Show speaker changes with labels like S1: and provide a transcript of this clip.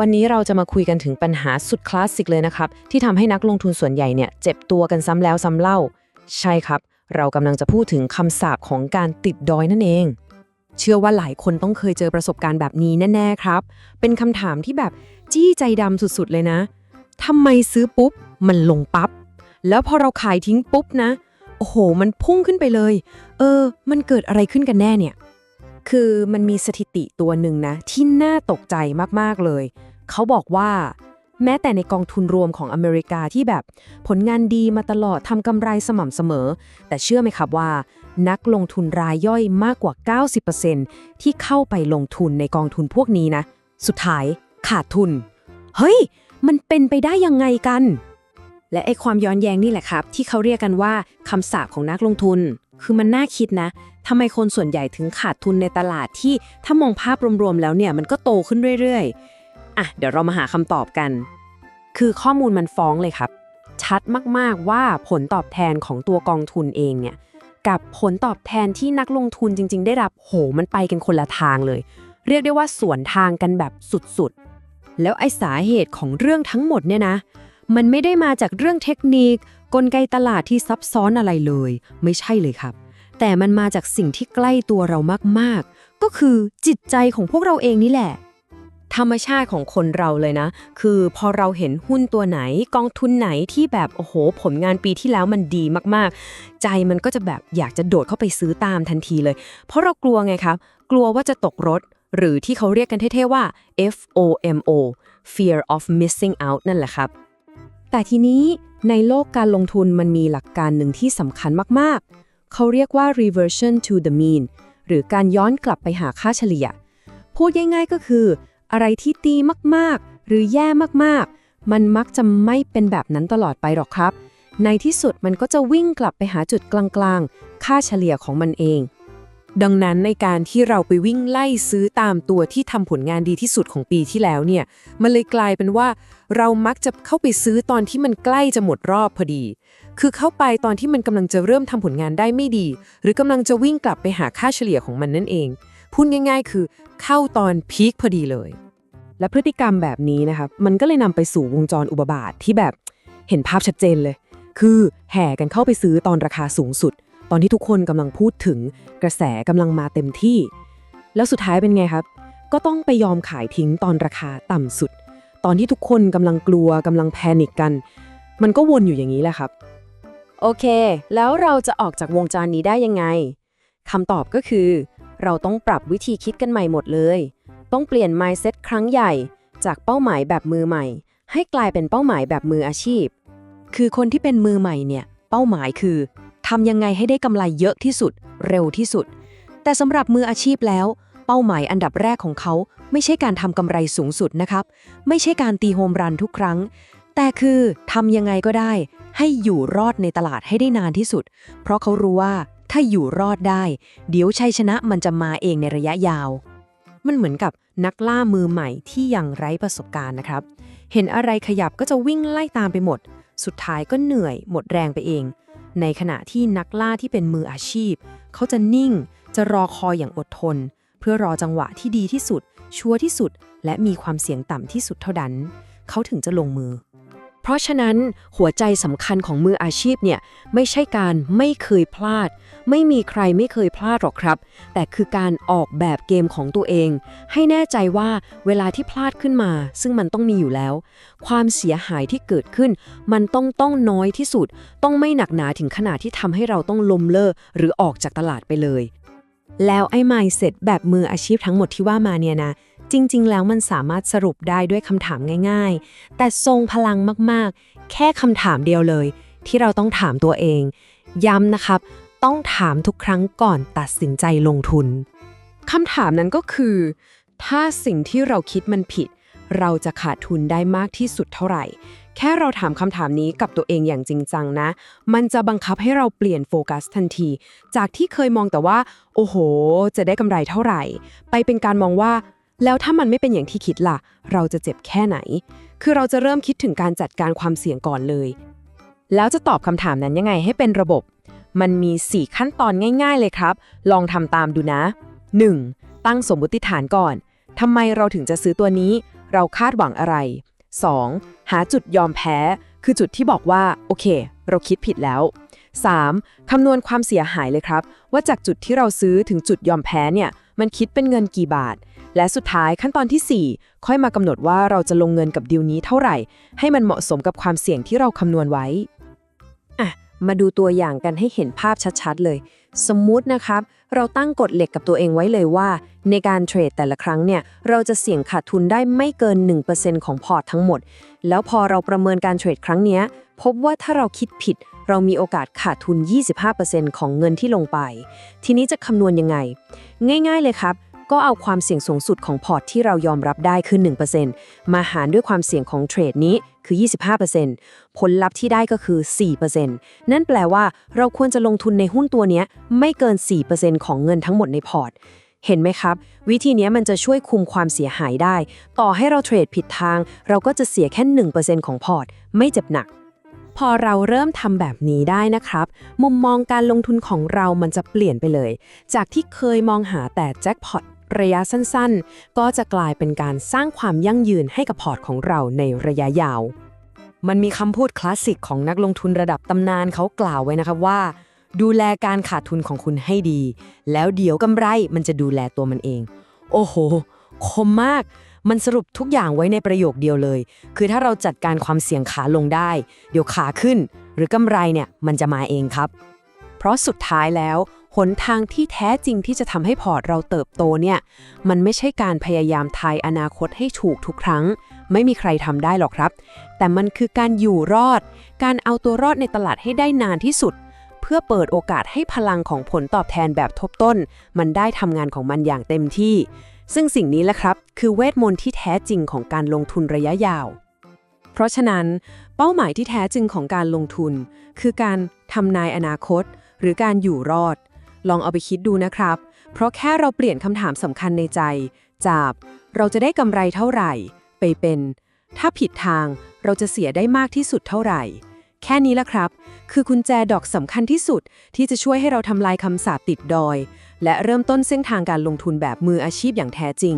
S1: วันนี้เราจะมาคุยกันถึงปัญหาสุดคลาสสิกเลยนะครับ ที่ทำให้นักลงทุนส่วนใหญ่เนี่ยเจ็บตัวกันซ้ำแล้วซ้ำเล่า ใช่ครับ เรากำลังจะพูดถึงคำสาปของการติดดอยนั่นเอง เชื่อว่าหลายคนต้องเคยเจอประสบการณ์แบบนี้แน่ๆครับ เป็นคำถามที่แบบจี้ใจดำสุดๆเลยนะทำไมซื้อปุ๊บ มันลงปับ๊บแล้วพอเราขายทิ้งปุ๊บนะ โอ้โห มันพุ่งขึ้นไปเลย เออ มันเกิดอะไรขึ้นกันแน่เนี่ย คือมันมีสถิติตัวหนึ่งนะ ที่น่าตกใจมากๆเลย เขาบอกว่า แม้แต่ในกองทุนรวมของอเมริกาที่แบบผลงานดีมาตลอดทำกำไรสม่ำเสมอ แต่เชื่อไหมครับว่า นักลงทุนรายย่อยมากกว่า 90%ที่เข้าไปลงทุนในกองทุนพวกนี้นะ สุดท้ายขาดทุน เฮ้ย มันเป็นไปได้ยังไงกัน และไอความย้อนแย้งนี่แหละครับ ที่เขาเรียกกันว่าคำสาปของนักลงทุน คือมันน่าคิดนะทำไมคนส่วนใหญ่ถึงขาดทุนในตลาดที่ถ้ามองภาพรวมๆแล้วเนี่ยมันก็โตขึ้นเรื่อยๆ อะ เดี๋ยวเรามาหาคำตอบกัน คือข้อมูลมันฟ้องเลยครับ ชัดมากๆว่าผลตอบแทนของตัวกองทุนเองเนี่ยกับผลตอบแทนที่นักลงทุนจริง ๆ ได้รับโหมันไปกันคนละทางเลย เรียกได้ว่าสวนทางกันแบบสุดๆ แล้วไอสาเหตุของเรื่องทั้งหมดเนี่ยนะ มันไม่ได้มาจากเรื่องเทคนิค กลไกตลาดที่ซับซ้อนอะไรเลย ไม่ใช่เลยครับ แต่มันมาจากสิ่งที่ใกล้ตัวเรามากๆ ก็คือจิตใจของพวกเราเองนี่แหละ ธรรมชาติของคนเราเลยนะ คือพอเราเห็นหุ้นตัวไหนกองทุนไหนที่แบบโอ้โห ผลงานปีที่แล้วมันดีมากๆ ใจมันก็จะแบบอยากจะโดดเข้าไปซื้อตามทันทีเลย เพราะเรากลัวไงครับ กลัวว่าจะตกรถหรือที่เขาเรียกกันเท่ๆว่า FOMO fear of missing out นั่นแหละครับ แต่ทีนี้ ในโลกการลงทุนมันมีหลักการหนึ่งที่สำคัญมากๆ เขาเรียกว่า reversion to the mean หรือการย้อนกลับไปหาค่าเฉลี่ย พูดง่ายๆก็คือ อะไรที่ดีมากๆ หรือแย่มากๆ มันมักจะไม่เป็นแบบนั้นตลอดไปหรอกครับ ในที่สุดมันก็จะวิ่งกลับไปหาจุดกลางๆ ค่าเฉลี่ยของมันเอง ดังนั้นในการที่เราไปวิ่งไล่ซื้อตามตัวที่ทำผลงานดีที่สุดของปีที่แล้วเนี่ย มันเลยกลายเป็นว่า เรามักจะเข้าไปซื้อตอนที่มันใกล้จะหมดรอบพอดี คือเข้าไปตอนที่มันกำลังจะเริ่มทำผลงานได้ไม่ดี หรือกำลังจะวิ่งกลับไปหาค่าเฉลี่ยของมันนั่นเอง พูดง่าย ๆ คือ เข้าตอนพีคพอดีเลย และพฤติกรรมแบบนี้นะครับมันก็เลยนำไปสู่วงจรอุบาบาทที่แบบเห็นภาพชัดเจนเลย คือแห่กันเข้าไปซื้อตอนราคาสูงสุด ตอนที่ทุกคนกำลังพูดถึงกระแสกำลังมาเต็มที่ แล้วสุดท้ายเป็นไงครับ ก็ต้องไปยอมขายทิ้งตอนราคาต่ำสุด ตอนที่ทุกคนกำลังกลัวกำลังแพนิกกัน มันก็วนอยู่อย่างนี้แหละครับ โอเค แล้วเราจะออกจากวงจรนี้ได้ยังไงคำตอบก็คือ เราต้องปรับวิธีคิดกันใหม่หมดเลย ต้องเปลี่ยน mindset ครั้งใหญ่ จากเป้าหมายแบบมือใหม่ ให้กลายเป็นเป้าหมายแบบมืออาชีพ คือคนที่เป็นมือใหม่เนี่ย เป้าหมายคือ ทำยังไงให้ได้กำไรเยอะที่สุด เร็วที่สุด แต่สำหรับมืออาชีพแล้ว เป้าหมายอันดับแรกของเขา ไม่ใช่การทำกำไรสูงสุดนะครับ ไม่ใช่การตีโฮมรันทุกครั้ง แต่คือทำยังไงก็ได้ ให้อยู่รอดในตลาดให้ได้นานที่สุด เพราะเขารู้ว่าถ้าอยู่รอดได้ เดี๋ยวชัยชนะมันจะมาเองในระยะยาว มันเหมือนกับนักล่ามือใหม่ที่ยังไร้ประสบการณ์นะครับ เห็นอะไรขยับก็จะวิ่งไล่ตามไปหมด สุดท้ายก็เหนื่อยหมดแรงไปเอง ในขณะที่นักล่าที่เป็นมืออาชีพ เขาจะนิ่ง จะรอคอยอย่างอดทน เพื่อรอจังหวะที่ดีที่สุด ชัวร์ที่สุด และมีความเสี่ยงต่ำที่สุดเท่านั้น เขาถึงจะลงมือ เพราะฉะนั้นหัวใจสำคัญของมืออาชีพเนี่ยไม่ใช่การไม่เคยพลาด ไม่มีใครไม่เคยพลาดหรอกครับ แต่คือการออกแบบเกมของตัวเอง ให้แน่ใจว่าเวลาที่พลาดขึ้นมา ซึ่งมันต้องมีอยู่แล้ว ความเสียหายที่เกิดขึ้น มันต้องต้องน้อยที่สุด ต้องไม่หนักหนาถึงขนาดที่ทำให้เราต้องล้มเลิกหรือออกจากตลาดไปเลย แล้วไอ้ mindset แบบมืออาชีพทั้งหมดที่ว่ามาเนี่ยนะ จริง ๆ แล้วมันสามารถสรุปได้ด้วยคำถามง่าย ๆ แต่ทรงพลังมากๆ แค่คำถามเดียวเลย ที่เราต้องถามตัวเอง ย้ำนะครับ ต้องถามทุกครั้งก่อนตัดสินใจลงทุนคำถามนั้นก็คือ ถ้าสิ่งที่เราคิดมันผิด เราจะขาดทุนได้มากที่สุดเท่าไหร่ แค่เราถามคำถามนี้กับตัวเองอย่างจริงจังนะ มันจะบังคับให้เราเปลี่ยนโฟกัสทันที จากที่เคยมองแต่ว่า โอ้โห จะได้กำไรเท่าไหร่ ไปเป็นการมองว่า แล้วถ้ามันไม่เป็นอย่างที่คิดล่ะ เราจะเจ็บแค่ไหน คือเราจะเริ่มคิดถึงการจัดการความเสี่ยงก่อนเลย แล้วจะตอบคำถามนั้นยังไงให้เป็นระบบ มันมี 4 ขั้นตอนง่าย ๆ เลยครับ ลองทำตามดูนะ 1. ตั้งสมมติฐานก่อนทำไมเราถึงจะซื้อตัวนี้ เราคาดหวังอะไร 2. หาจุดยอมแพ้ คือจุดที่บอกว่า โอเค เราคิดผิดแล้ว 3. คำนวณความเสียหายเลยครับ ว่าจากจุดที่เราซื้อถึงจุดยอมแพ้เนี่ย มันคิดเป็นเงินกี่บาท และสุดท้ายขั้นตอนทีสี่ 4 ค่อยมากำหนดว่าเราจะลงเงินกับดีลนี้เท่าไหร่ ให้มันเหมาะสมกับความเสี่ยงที่เราคำนวณไว้อะมาดูตัวอย่างกันให้เห็นภาพชัดๆเลย สมมุตินะครับ เราตั้งกฎเหล็กกับตัวเองไว้เลยว่า ในการเทรดแต่ละครั้งเนี่ยเราจะเสี่ยงขาดทุนได้ไม่เกิน 1%ของพอร์ตทั้งหมด แล้วพอเราประเมินการเทรดครั้งนี้พบว่าถ้าเราคิดผิด เรามีโอกาสขาดทุน 25%ของเงินที่ลงไป ทีนี้จะคำนวณยังไง ง่าย ๆเลยครับ ก็เอาความเสี่ยงสูงสุดของพอร์ตที่เรายอมรับได้คือ 1%มาหารด้วยความเสี่ยงของเทรดนี้คือ 25%ผลลัพธ์ที่ได้ก็คือ 4%นั่นแปลว่าเราควรจะลงทุนในหุ้นตัวนี้ไม่เกิน 4%ของเงินทั้งหมดในพอร์ต เห็นไหมครับ วิธีนี้มันจะช่วยคุมความเสียหายได้ ต่อให้เราเทรดผิดทาง เราก็จะเสียแค่ 1%ของพอร์ต ไม่เจ็บหนักพอเราเริ่มทำแบบนี้ได้นะครับ มุมมองการลงทุนของเรามันจะเปลี่ยนไปเลย จากที่เคยมองหาแต่แจ็คพอต ระยะสั้นๆ ก็จะกลายเป็นการสร้างความยั่งยืนให้กับพอร์ตของเราในระยะยาว มันมีคำพูดคลาสสิกของนักลงทุนระดับตำนานเขากล่าวไว้นะครับว่า ดูแลการขาดทุนของคุณให้ดี แล้วเดี๋ยวกำไรมันจะดูแลตัวมันเอง โอ้โห คมมากมันสรุปทุกอย่างไว้ในประโยคเดียวเลย คือถ้าเราจัดการความเสี่ยงขาลงได้ เดี๋ยวขาขึ้น หรือกำไรเนี่ยมันจะมาเองครับ เพราะสุดท้ายแล้ว หนทางที่แท้จริงที่จะทำให้พอร์ตเราเติบโตเนี่ย มันไม่ใช่การพยายามทายอนาคตให้ถูกทุกครั้ง ไม่มีใครทำได้หรอกครับ แต่มันคือการอยู่รอด การเอาตัวรอดในตลาดให้ได้นานที่สุด เพื่อเปิดโอกาสให้พลังของผลตอบแทนแบบทบต้น มันได้ทำงานของมันอย่างเต็มที่ ซึ่งสิ่งนี้แหละครับ คือเวทมนต์ที่แท้จริงของการลงทุนระยะยาว เพราะฉะนั้น เป้าหมายที่แท้จริงของการลงทุน คือการทำนายอนาคต หรือการอยู่รอด ลองเอาไปคิดดูนะครับ เพราะแค่เราเปลี่ยนคำถามสำคัญในใจ จาก เราจะได้กำไรเท่าไหร่ ไปเป็น ถ้าผิดทางเราจะเสียได้มากที่สุดเท่าไหร่ แค่นี้ละครับ คือกุญแจดอกสำคัญที่สุดที่จะช่วยให้เราทำลายคำสาปติดดอย และเริ่มต้นเส้นทางการลงทุนแบบมืออาชีพอย่างแท้จริง